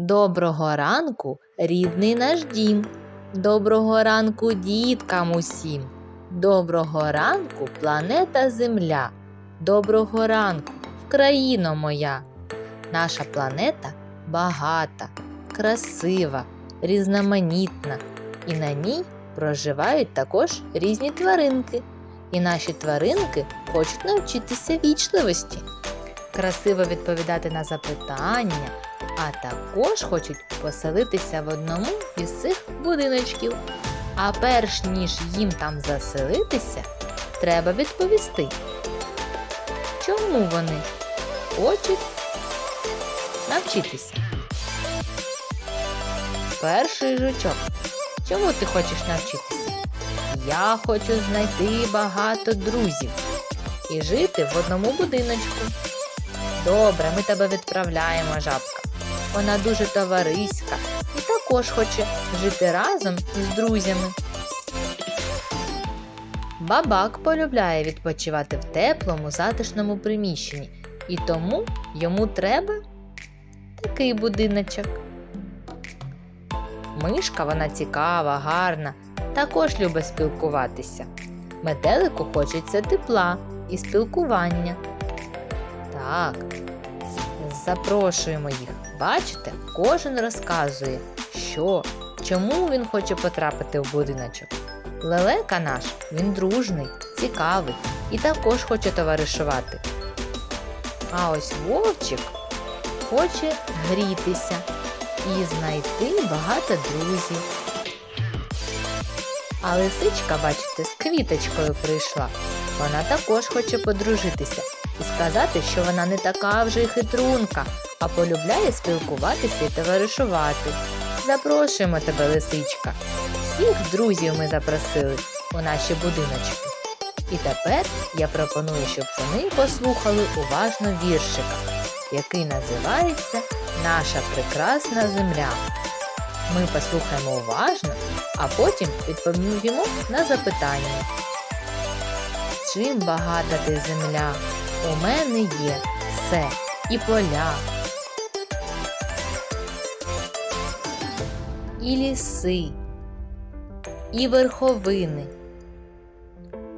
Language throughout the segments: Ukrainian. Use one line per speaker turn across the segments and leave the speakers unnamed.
Доброго ранку, рідний наш дім. Доброго ранку, діткам усім. Доброго ранку, планета Земля. Доброго ранку, Вкраїно моя. Наша планета багата, красива, різноманітна, і на ній проживають також різні тваринки. І наші тваринки хочуть навчитися вічливості, красиво відповідати на запитання, а також хочуть поселитися в одному із цих будиночків. А перш ніж їм там заселитися, треба відповісти, чому вони хочуть навчитися. Перший жучок. Чому ти хочеш навчитися? Я хочу знайти багато друзів і жити в одному будиночку. Добре, ми тебе відправляємо, жабка. Вона дуже товариська і також хоче жити разом з друзями. Бабак полюбляє відпочивати в теплому, затишному приміщенні, і тому йому треба такий будиночок. Мишка вона цікава, гарна, також любить спілкуватися. Метелику хочеться тепла і спілкування. Так, запрошуємо їх. Бачите, кожен розказує, що, чому він хоче потрапити в будиночок. Лелека наш, він дружний, цікавий і також хоче товаришувати. А ось вовчик хоче грітися і знайти багато друзів. А лисичка, бачите, з квіточкою прийшла. Вона також хоче подружитися і сказати, що вона не така вже й хитрунка, а полюбляє спілкуватися і товаришувати. Запрошуємо тебе, лисичка. Всіх друзів ми запросили у наші будиночки. І тепер я пропоную, щоб вони послухали уважно віршика, який називається Наша прекрасна земля. Ми послухаємо уважно, а потім відповімо на запитання. Чим багата ти земля? У мене є все і поля, і ліси, і верховини,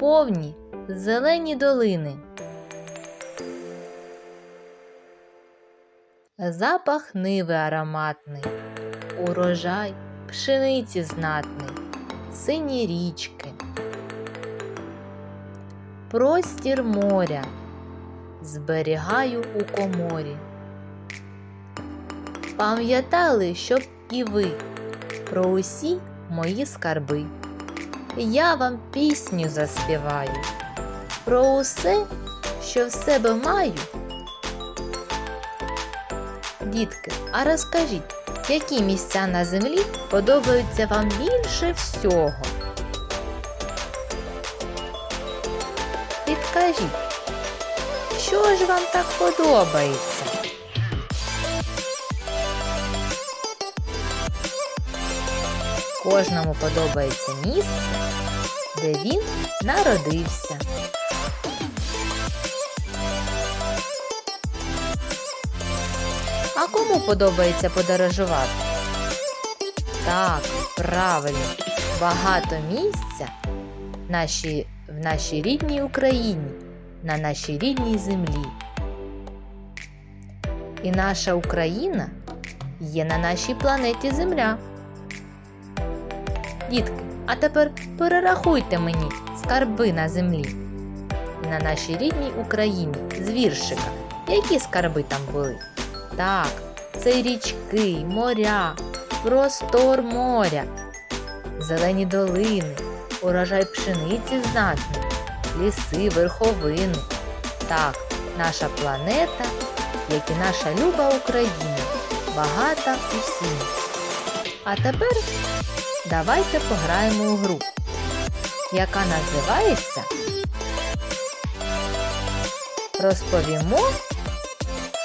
повні зелені долини. Запах ниви ароматний, урожай пшениці знатний, сині річки, простір моря зберігаю у коморі. Пам'ятали, щоб і ви про усі мої скарби. Я вам пісню заспіваю про усе, що в себе маю. Дітки, а розкажіть, які місця на землі подобаються вам більше всього? Підкажіть, що ж вам так подобається? Кожному подобається місце, де він народився. А кому подобається подорожувати? Так, правильно, багато місця наші, в нашій рідній Україні, на нашій рідній землі. І наша Україна є на нашій планеті Земля. Дітки, а тепер перерахуйте мені скарби на землі. На нашій рідній Україні з віршика. Які скарби там були? Так, це річки, моря, простор моря, зелені долини, урожай пшениці знатний, ліси, верховини. Так, наша планета, як і наша люба Україна, багата усім. А тепер давайте пограємо у гру, яка називається Розповімо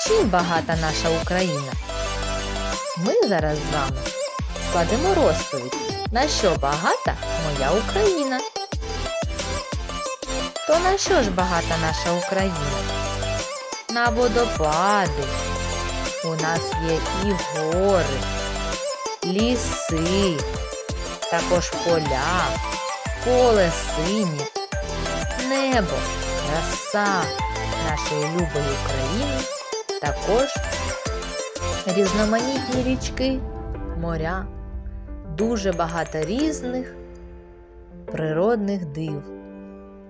чим багата наша Україна? Ми зараз з вами складемо розповідь, на що багата моя Україна. То на що ж багата наша Україна? На водопади, У нас є і гори, ліси, також поля, поле синє, небо, краса нашої любої України, також різноманітні річки, моря, дуже багато різних природних див.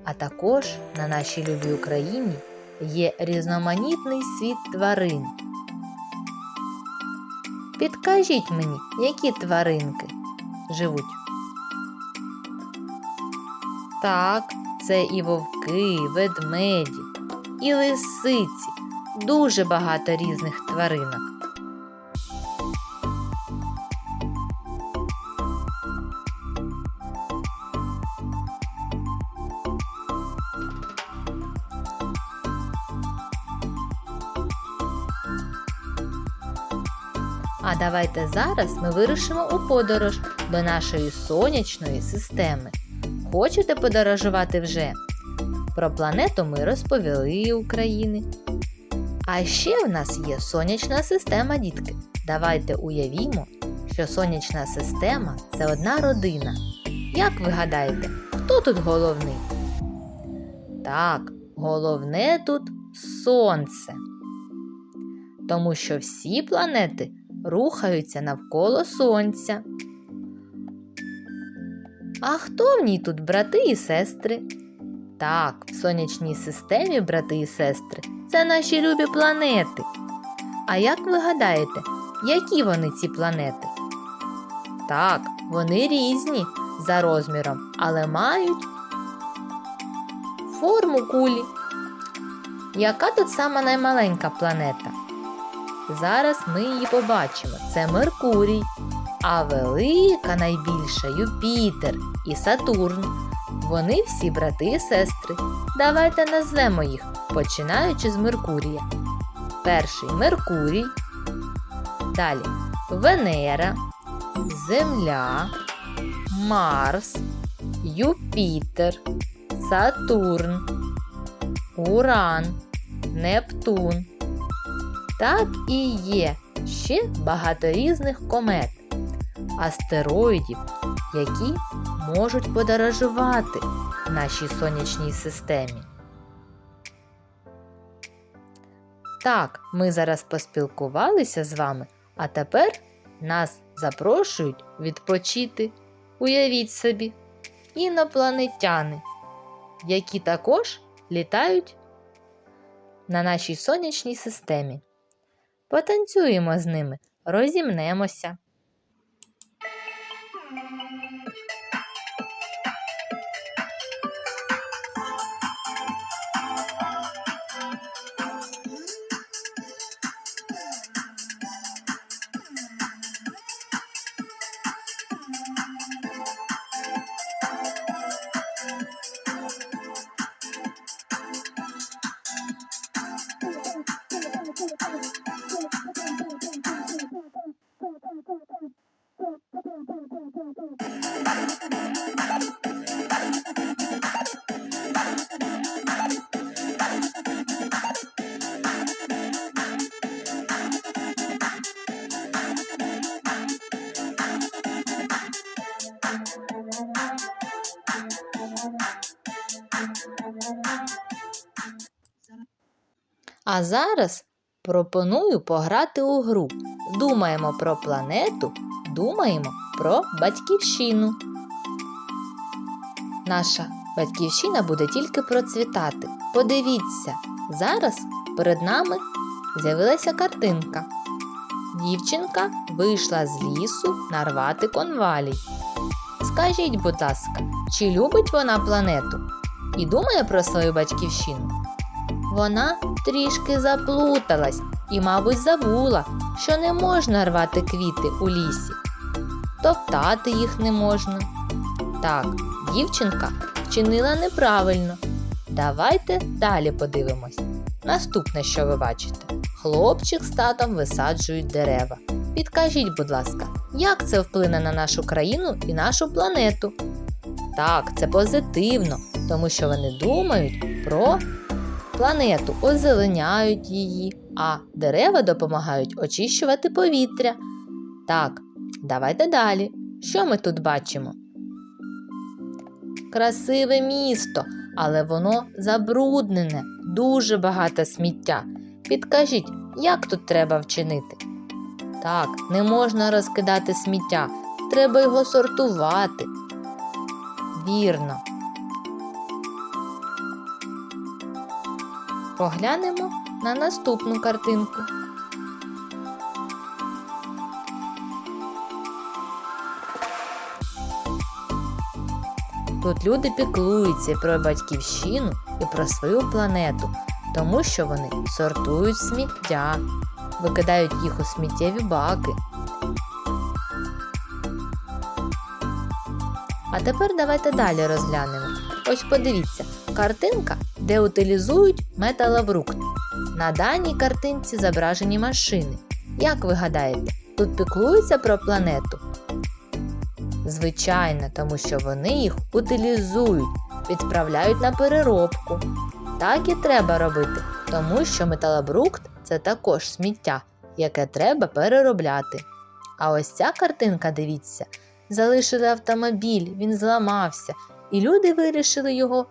А також на нашій любій Україні є різноманітний світ тварин. Підкажіть мені, які тваринки живуть? Так, це і вовки, і ведмеді, і лисиці, дуже багато різних тваринок. А давайте зараз ми вирушимо у подорож до нашої сонячної системи. Хочете подорожувати вже? Про планету ми розповіли України. А ще в нас є сонячна система, дітки. Давайте уявімо, що сонячна система це одна родина. Як ви гадаєте, хто тут головний? Так, головне тут сонце. Тому що всі планети рухаються навколо сонця. А хто в ній тут брати і сестри? Так, в сонячній системі брати і сестри це наші любі планети. А як ви гадаєте, які вони ці планети? Так, вони різні за розміром, але мають форму кулі. Яка тут сама наймаленька планета? Зараз ми її побачимо. Це Меркурій, а велика найбільша Юпітер і Сатурн. Вони всі брати і сестри. Давайте назвемо їх, починаючи з Меркурія. Перший Меркурій, далі Венера, Земля, Марс, Юпітер, Сатурн, Уран, Нептун. Так і є ще багато різних комет, астероїдів, які можуть подорожувати в нашій сонячній системі. Так, ми зараз поспілкувалися з вами, а тепер нас запрошують відпочити. Уявіть собі, інопланетяни, які також літають на нашій сонячній системі. Потанцюємо з ними, розімнемося. А зараз пропоную пограти у гру. Думаємо про планету, думаємо про батьківщину. Наша батьківщина буде тільки процвітати. Подивіться, зараз перед нами з'явилася картинка. Дівчинка вийшла з лісу нарвати конвалій. Скажіть, будь ласка, чи любить вона планету і думає про свою батьківщину? Вона трішки заплуталась і, мабуть, забула, що не можна рвати квіти у лісі, топтати їх не можна. Так, дівчинка вчинила неправильно. Давайте далі подивимось. Наступне, що ви бачите, хлопчик з татом висаджують дерева. Підкажіть, будь ласка, як це вплине на нашу країну і нашу планету? Так, це позитивно, тому що вони думають про планету, озеленяють її, а дерева допомагають очищувати повітря. Так, давайте далі. Що ми тут бачимо? Красиве місто, але воно забруднене, дуже багато сміття. Підкажіть, як тут треба вчинити? Так, не можна розкидати сміття, треба його сортувати. Вірно. Поглянемо на наступну картинку. Тут люди піклуються про батьківщину і про свою планету, тому що вони сортують сміття, викидають їх у сміттєві баки. А тепер давайте далі розглянемо. Ось подивіться, картинка, де утилізують металобрухт. На даній картинці зображені машини. Як ви гадаєте, тут піклуються про планету? Звичайно, тому що вони їх утилізують, відправляють на переробку. Так і треба робити, тому що металобрухт це також сміття, яке треба переробляти. А ось ця картинка, дивіться, залишили автомобіль, він зламався, і люди вирішили його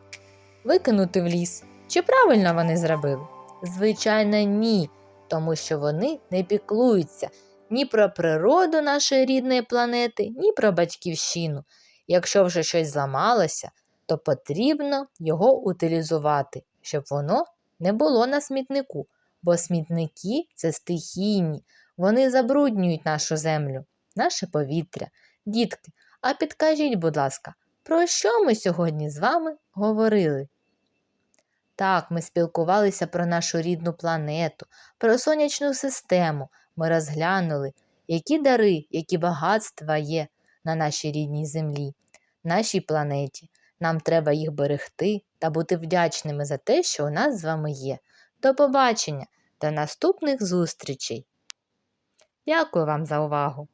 викинути в ліс. Чи правильно вони зробили? Звичайно, ні, тому що вони не піклуються ні про природу нашої рідної планети, ні про батьківщину. Якщо вже щось зламалося, то потрібно його утилізувати, щоб воно не було на смітнику, бо смітники це стихійні, вони забруднюють нашу землю, наше повітря. Дітки, а підкажіть, будь ласка, про що ми сьогодні з вами говорили? Так, ми спілкувалися про нашу рідну планету, про сонячну систему. Ми розглянули, які дари, які багатства є на нашій рідній землі, нашій планеті. Нам треба їх берегти та бути вдячними за те, що у нас з вами є. До побачення, до наступних зустрічей. Дякую вам за увагу!